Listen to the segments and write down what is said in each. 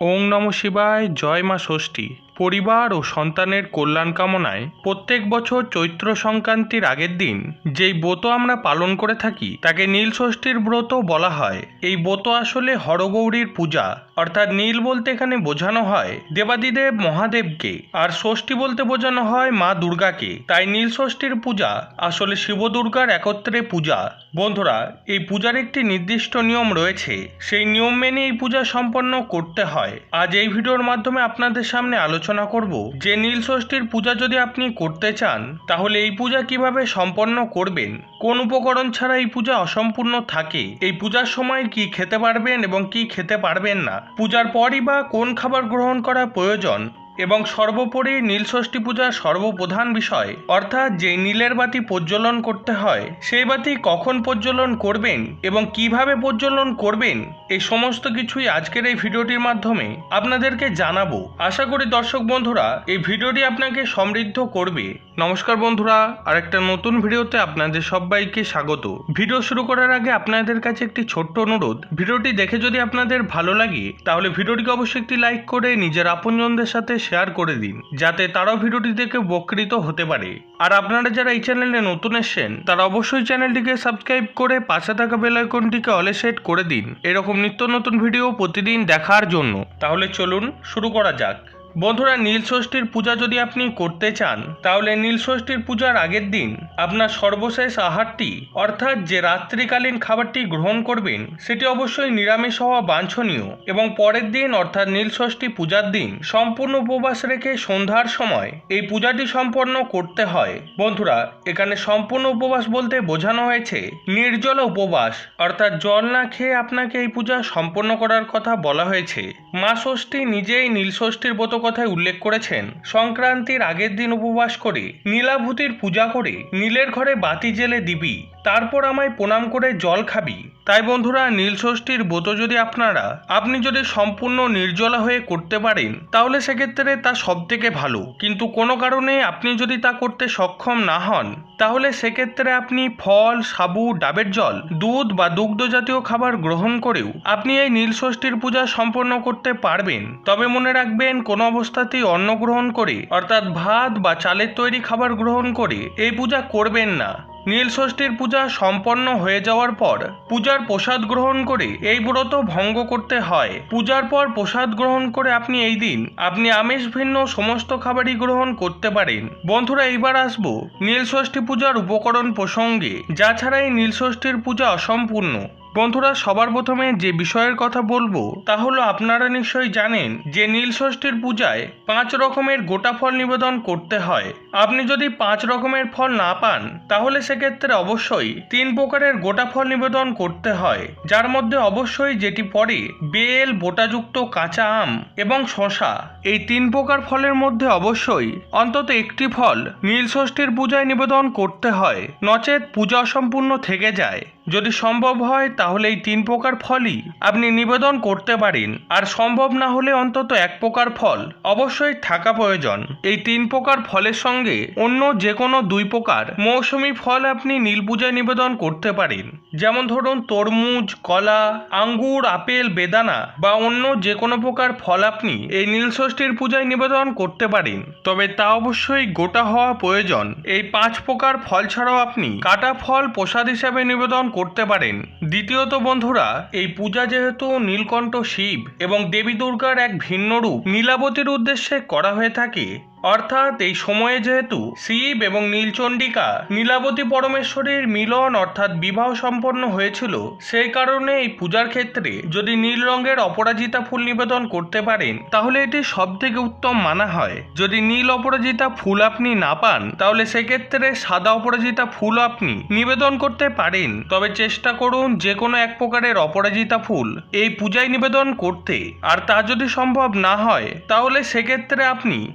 ওং নম শিবায় জয় মা ষষ্ঠী। পরিবার ও সন্তানের কল্যাণ কামনায় প্রত্যেক বছর চৈত্র সংক্রান্তির আগের দিন যেই ব্রত আমরা পালন করে থাকি, তাকে নীল ষষ্ঠীর ব্রত বলা হয়। এই ব্রত আসলে হরগৌরীর পূজা, অর্থাৎ নীল বলতে এখানে বোঝানো হয় দেবাদিদেব মহাদেবকে, আর ষষ্ঠী বলতে বোঝানো হয় মা দুর্গাকে। তাই নীল ষষ্ঠীর পূজা আসলে শিব দুর্গার একত্রে পূজা। বন্ধুরা, এই পূজার একটি নির্দিষ্ট নিয়ম রয়েছে। সেই নিয়ম মেনে এই পূজা সম্পন্ন করতে হয়। আজ এই ভিডিওর মাধ্যমে আপনাদের সামনে আলোচনা করব। যে নীল ষষ্ঠীর পূজা যদি আপনি করতে চান, তাহলে এই পূজা কীভাবে সম্পন্ন করবেন? কোন উপকরণ ছাড়া এই পূজা অসম্পূর্ণ থাকে? এই পূজার সময় কি খেতে পারবেন এবং কি খেতে পারবেন না? পূজার পরই বা কোন খাবার গ্রহণ করা প্রয়োজন? এবং সর্বোপরি নীলষষ্ঠী পূজার সর্বপ্রধান বিষয়, অর্থাৎ যে নীলের বাতি প্রজ্বলন করতে হয়, সেই বাতি কখন প্রজ্বলন করবেন এবং কীভাবে প্রজ্বলন করবেন, এই সমস্ত কিছুই আজকের এই ভিডিওটির মাধ্যমে আপনাদেরকে জানাব। আশা করি দর্শক বন্ধুরা, এই ভিডিওটি আপনাকে সমৃদ্ধ করবে। নমস্কার বন্ধুরা, আরেকটা নতুন ভিডিওতে আপনাদের সবাইকে স্বাগত। ভিডিও শুরু করার আগে আপনাদের কাছে একটি ছোট্ট অনুরোধ। ভিডিওটি দেখে যদি আপনাদের ভালো লাগে, তাহলে ভিডিওটিকে অবশ্যই একটি লাইক করে নিজের আপনজনদের সাথে শেয়ার করে দিন, যাতে তারাও ভিডিওটি দেখে উপকৃত হতে পারে। আর আপনারা যারা এই চ্যানেলে নতুন এসেছেন, তারা অবশ্যই চ্যানেলটিকে সাবস্ক্রাইব করে পাশে থাকা বেল আইকনটিকে অলে সেট করে দিন। এরকম নিত্য নতুন ভিডিও প্রতিদিন দেখার জন্য। তাহলে চলুন, শুরু করা যাক। বন্ধুরা, নীল ষষ্ঠীর পূজা যদি আপনি করতে চান, তাহলে নীলষষ্ঠীর পূজার আগের দিন আপনার সর্বশেষ আহারটি, অর্থাৎ যে রাত্রিকালীন খাবারটি গ্রহণ করবেন, সেটি অবশ্যই নিরামিষ হওয়া বাঞ্ছনীয় এবং পরের দিন, অর্থাৎ নীল ষষ্ঠী পূজার দিন, সম্পূর্ণ উপবাস রেখে সন্ধ্যার সময় এই পূজাটি সম্পন্ন করতে হয়। বন্ধুরা, এখানে সম্পূর্ণ উপবাস বলতে বোঝানো হয়েছে, নির্জল উপবাস, অর্থাৎ জল না খেয়ে আপনাকে এই পূজা সম্পন্ন করার কথা বলা হয়েছে। মা ষষ্ঠী নিজেই নীলষষ্ঠীর ব্রত কথায় উল্লেখ করেছেন, সংক্রান্তির আগের দিন উপবাস করে, নীলাভূতির পূজা করে, নীলের ঘরে বাতি জেলে দিবি। তারপর আমায় প্রণাম করে জল খাবি। তাই বন্ধুরা, নীল ষষ্ঠীর ব্রত যদি আপনারা, আপনি যদি সম্পূর্ণ নির্জলা হয়ে করতে পারেন, তাহলে সেক্ষেত্রে তা সব থেকে ভালো। কিন্তু কোনো কারণে আপনি যদি তা করতে সক্ষম না হন, তাহলে সেক্ষেত্রে আপনি ফল, সাবু, ডাবের জল, দুধ বা দুগ্ধ জাতীয় খাবার গ্রহণ করেও আপনি এই নীল ষষ্ঠীর পূজা সম্পন্ন করতে পারবেন। তবে মনে রাখবেন, কোনো অবস্থাতেই অন্ন গ্রহণ করে, অর্থাৎ ভাত বা চালের তৈরি খাবার গ্রহণ করে এই পূজা করবেন না। নীল ষষ্ঠীর পূজা সম্পন্ন হয়ে যাওয়ার পর পূজার প্রসাদ গ্রহণ করে এই ব্রত ভঙ্গ করতে হয়। পূজার পর প্রসাদ গ্রহণ করে আপনি এই দিন আপনি আমিষ ভিন্ন সমস্ত খাবারই গ্রহণ করতে পারেন। বন্ধুরা, এইবার আসব নীলষষ্ঠী পূজার উপকরণ প্রসঙ্গে। যা ছাড়া এই নীল ষষ্ঠীর পূজা অসম্পূর্ণ। বন্ধুরা, সবার প্রথমে যে বিষয়ের কথা বলব, তা হলো আপনারা নিশ্চয়ই জানেন যে নীল ষষ্ঠীর পূজায় পাঁচ রকমের গোটা ফল নিবেদন করতে হয়। আপনি যদি পাঁচ রকমের ফল না পান, তাহলে সেক্ষেত্রে অবশ্যই তিন প্রকারের গোটা ফল নিবেদন করতে হয়। যার মধ্যে অবশ্যই যেটি পড়ে, বেল, বোটাযুক্ত কাঁচা আম এবং শশা এই তিন প্রকার ফলের মধ্যে অবশ্যই অন্তত একটি ফল নীল ষষ্ঠীর পূজায় নিবেদন করতে হয়। নচেত পূজা অসম্পূর্ণ থেকে যায়। যদি সম্ভব হয়, তাহলে এই তিন প্রকার ফলই আপনি নিবেদন করতে পারেন। আর সম্ভব না হলে অন্তত এক প্রকার ফল অবশ্যই থাকা প্রয়োজন। এই তিন প্রকার ফলের সঙ্গে অন্য যে কোনো দুই প্রকার মৌসুমি ফল আপনি নীল পূজায় নিবেদন করতে পারেন। যেমন ধরুন তরমুজ, কলা, আঙ্গুর, আপেল, বেদানা বা অন্য যে কোনো প্রকার ফল আপনি এই নীল ষষ্ঠীর পূজায় নিবেদন করতে পারেন। তবে তা অবশ্যই গোটা হওয়া প্রয়োজন। এই পাঁচ প্রকার ফল ছাড়াও আপনি কাটা ফল প্রসাদ হিসাবে নিবেদন করতে পারেন। দ্বিতীয়ত বন্ধুরা, এই পূজা যেহেতু নীলকণ্ঠ শিব এবং দেবী দুর্গার এক ভিন্ন রূপ, নীলাবতীর উদ্দেশ্যে করা হয়ে থাকে অর্থাৎ এই সময়ে যেহেতু শিব এবং নীলচণ্ডিকা নীলাবতী পরমেশ্বরীর মিলন অর্থাৎ বিবাহ সম্পন্ন হয়েছিল, সেই কারণে এই পূজার ক্ষেত্রে যদি নীল রঙের অপরাজিতা ফুল নিবেদন করতে পারেন, তাহলে এটি সব থেকে উত্তম মানা হয়। যদি নীল অপরাজিতা ফুল আপনি না পান, তাহলে সেক্ষেত্রে সাদা অপরাজিতা ফুল আপনি নিবেদন করতে পারেন। তবে চেষ্টা করুন যে কোনো এক প্রকারের অপরাজিতা ফুল এই পূজায় নিবেদন করতে। আর তা যদি সম্ভব না হয়, তাহলে সেক্ষেত্রে আপনি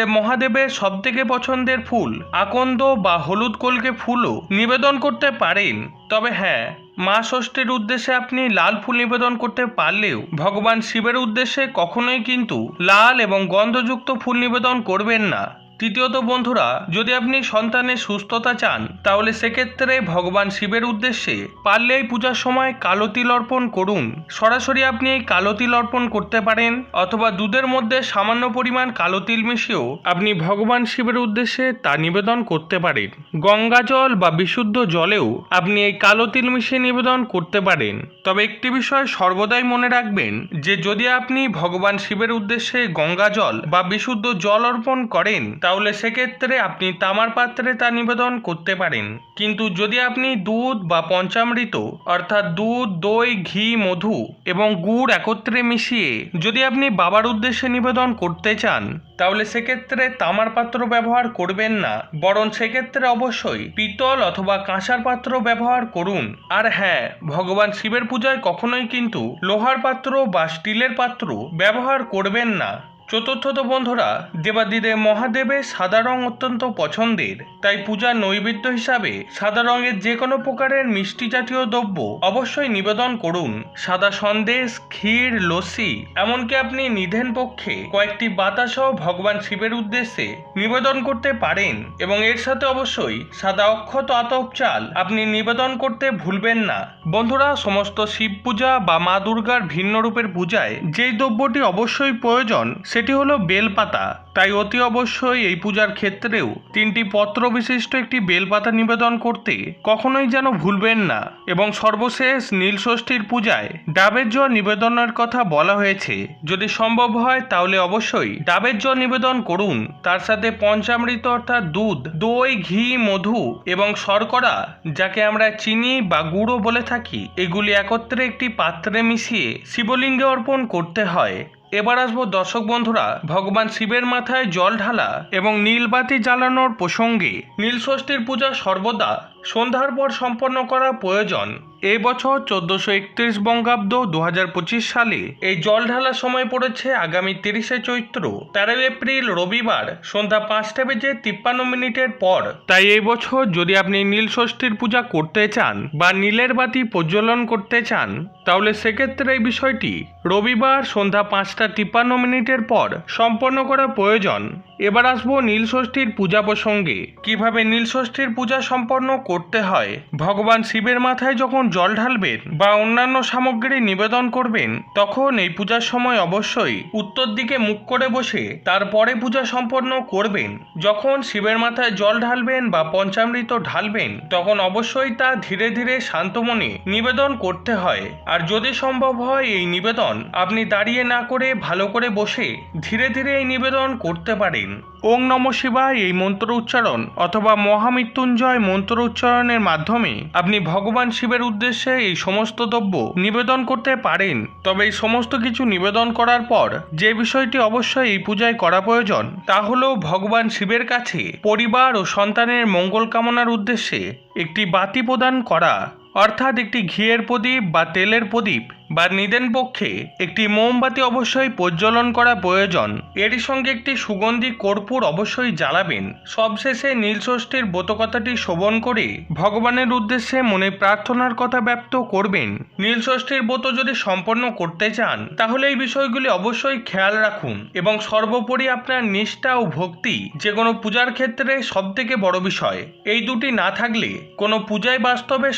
দেবাদিদেব মহাদেবের সবথেকে পছন্দের ফুল, আকন্দ বা হলুদ কলকে ফুলও নিবেদন করতে পারেন। তবে হ্যাঁ মা ষষ্ঠীর উদ্দেশ্যে আপনি লাল ফুল নিবেদন করতে পারলেও ভগবান শিবের উদ্দেশ্যে কখনোই কিন্তু লাল এবং গন্ধযুক্ত ফুল নিবেদন করবেন না। তৃতীয়ত বন্ধুরা, যদি আপনি সন্তানের সুস্থতা চান, তাহলে সেক্ষেত্রে ভগবান শিবের উদ্দেশ্যে পারলে এই পূজার সময় কালো তিল অর্পণ করুন। সরাসরি আপনি এই কালো তিল অর্পণ করতে পারেন, অথবা দুধের মধ্যে সামান্য পরিমাণ কালো তিল মিশিয়েও আপনি ভগবান শিবের উদ্দেশ্যে তা নিবেদন করতে পারেন। গঙ্গা জল বা বিশুদ্ধ জলেও আপনি এই কালো তিল মিশিয়ে নিবেদন করতে পারেন। তবে একটি বিষয় সর্বদাই মনে রাখবেন, যে যদি আপনি ভগবান শিবের উদ্দেশ্যে গঙ্গা জল বা বিশুদ্ধ জল অর্পণ করেন তাহলে সেক্ষেত্রে আপনি তামার পাত্রে তা নিবেদন করতে পারেন। কিন্তু যদি আপনি দুধ বা পঞ্চামৃত, অর্থাৎ দুধ, দই, ঘি, মধু এবং গুড় একত্রে মিশিয়ে যদি আপনি বাবার উদ্দেশ্যে নিবেদন করতে চান, তাহলে সেক্ষেত্রে তামার পাত্র ব্যবহার করবেন না। বরং সেক্ষেত্রে অবশ্যই পিতল অথবা কাঁসার পাত্র ব্যবহার করুন। আর হ্যাঁ ভগবান শিবের পূজায় কখনোই কিন্তু লোহার পাত্র বা স্টিলের পাত্র ব্যবহার করবেন না। চতুর্থত বন্ধুরা, দেবাদিদেব মহাদেবের সাদা রং অত্যন্ত পছন্দের, তাই পূজার নৈবেদ্য হিসাবে সাদা রঙের যে কোনো প্রকারের মিষ্টি জাতীয় দ্রব্য অবশ্যই নিবেদন করুন। সাদা সন্দেশ, ক্ষীর, লস্যি, এমনকি আপনি নিধেন পক্ষে কয়েকটি বাতাসও ভগবান শিবের উদ্দেশ্যে নিবেদন করতে পারেন এবং এর সাথে অবশ্যই সাদা অক্ষত আতপ চাল আপনি নিবেদন করতে ভুলবেন না। বন্ধুরা, সমস্ত শিব পূজা বা মা দুর্গার ভিন্ন রূপের পূজায় যেই দ্রব্যটি অবশ্যই প্রয়োজন সেটি হলো বেলপাতা। তাই অতি অবশ্যই এই পূজার ক্ষেত্রেও তিনটি পত্র বিশিষ্ট একটি বেলপাতা নিবেদন করতে কখনোই যেন ভুলবেন না এবং সর্বশেষ নীলষষ্ঠীর পূজায় ডাবের জল নিবেদনের কথা বলা হয়েছে। যদি সম্ভব হয়, তাহলে অবশ্যই ডাবের জল নিবেদন করুন। তার সাথে পঞ্চামৃত অর্থাৎ দুধ, দই, ঘি, মধু এবং শর্করা, যাকে আমরা চিনি বা গুঁড়ো বলে থাকি, এগুলি একত্রে একটি পাত্রে মিশিয়ে শিবলিঙ্গে অর্পণ করতে হয়। এবার আসব দর্শক বন্ধুরা, ভগবান শিবের মাথায় জল ঢালা এবং নীলবাতি জ্বালানোর প্রসঙ্গে। নীলষষ্ঠীর পূজা সর্বদা, সন্ধ্যার পর সম্পন্ন করা প্রয়োজন। এই বছর চোদ্দশো একত্রিশ বঙ্গাব্দ দু হাজার পঁচিশ সালে এই জল ঢালার সময় পড়েছে আগামী তিরিশে চৈত্র তেরো এপ্রিল রবিবার সন্ধ্যা পাঁচটা বেজে তিপ্পান্ন মিনিটের পর। তাই এই বছর যদি আপনি নীল ষষ্ঠীর পূজা করতে চান বা নীলের বাতি প্রজ্বলন করতে চান, তাহলে সেক্ষেত্রে এই বিষয়টি রবিবার সন্ধ্যা পাঁচটা তিপ্পান্ন মিনিটের পর সম্পন্ন করা প্রয়োজন। এবার আসব নীল ষষ্ঠীর পূজা প্রসঙ্গে। কীভাবে নীল ষষ্ঠীর পূজা সম্পন্ন করতে হয়? ভগবান শিবের মাথায় যখন জল ঢালবেন বা অন্যান্য সামগ্রী নিবেদন করবেন, তখন এই পূজার সময় অবশ্যই উত্তর দিকে মুখ করে বসে তারপরে পূজা সম্পন্ন করবেন। যখন শিবের মাথায় জল ঢালবেন বা পঞ্চামৃত ঢালবেন, তখন অবশ্যই তা ধীরে ধীরে শান্ত মনে নিবেদন করতে হয়। আর যদি সম্ভব হয় এই নিবেদন, আপনি দাঁড়িয়ে না করে ভালো করে বসে ধীরে ধীরে এই নিবেদন করতে পারেন। ওং নম শিবায় এই মন্ত্র উচ্চারণ অথবা মহামৃত্যুঞ্জয় মন্ত্র উচ্চারণের মাধ্যমে আপনি ভগবান শিবের উদ্দেশ্যে এই সমস্ত দ্রব্য নিবেদন করতে পারেন। তবে এই সমস্ত কিছু নিবেদন করার পর যে বিষয়টি অবশ্যই এই পূজায় করা প্রয়োজন, তা হলো ভগবান শিবের কাছে পরিবার ও সন্তানের মঙ্গল কামনার উদ্দেশ্যে একটি বাতি প্রদান করা। অর্থাৎ একটি ঘিয়ের প্রদীপ বা তেলের প্রদীপ বা নিদেন পক্ষে একটি মোমবাতি অবশ্যই প্রজ্বলন করা প্রয়োজন। এরই সঙ্গে একটি সুগন্ধি কর্পূর অবশ্যই জ্বালাবেন। সবশেষে নীলষষ্ঠীর ব্রতকথাটি শোভন করে ভগবানের উদ্দেশ্যে মনে প্রার্থনার কথা ব্যক্ত করবেন। নীলষষ্ঠীর ব্রত যদি সম্পন্ন করতে চান, তাহলে এই বিষয়গুলি অবশ্যই খেয়াল রাখুন এবং সর্বোপরি আপনার নিষ্ঠা ও ভক্তি যে কোনো পূজার ক্ষেত্রে সবথেকে বড় বিষয়। এই দুটি না থাকলে কোনো পূজায় বাস্তবে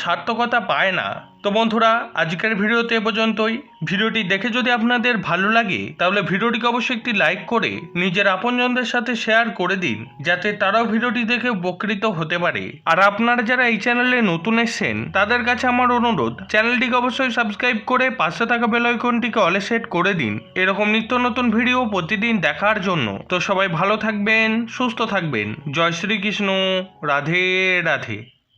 সার্থকতা পায় না। তো বন্ধুরা, আজকের ভিডিওতে এ পর্যন্তই। ভিডিওটি দেখে যদি আপনাদের ভালো লাগে, তাহলে ভিডিওটিকে অবশ্যই একটি লাইক করে নিজের আপনজনদের সাথে শেয়ার করে দিন, যাতে তারাও ভিডিওটি দেখে উপকৃত হতে পারে। আর আপনারা যারা এই চ্যানেলে নতুন এসেছেন, তাদের কাছে আমার অনুরোধ চ্যানেলটিকে অবশ্যই সাবস্ক্রাইব করে পাশে থাকা বেল আইকনটিকে অলে সেট করে দিন। এরকম নিত্য নতুন ভিডিও প্রতিদিন দেখার জন্য। তো সবাই ভালো থাকবেন, সুস্থ থাকবেন। জয় শ্রীকৃষ্ণ, রাধে রাধে।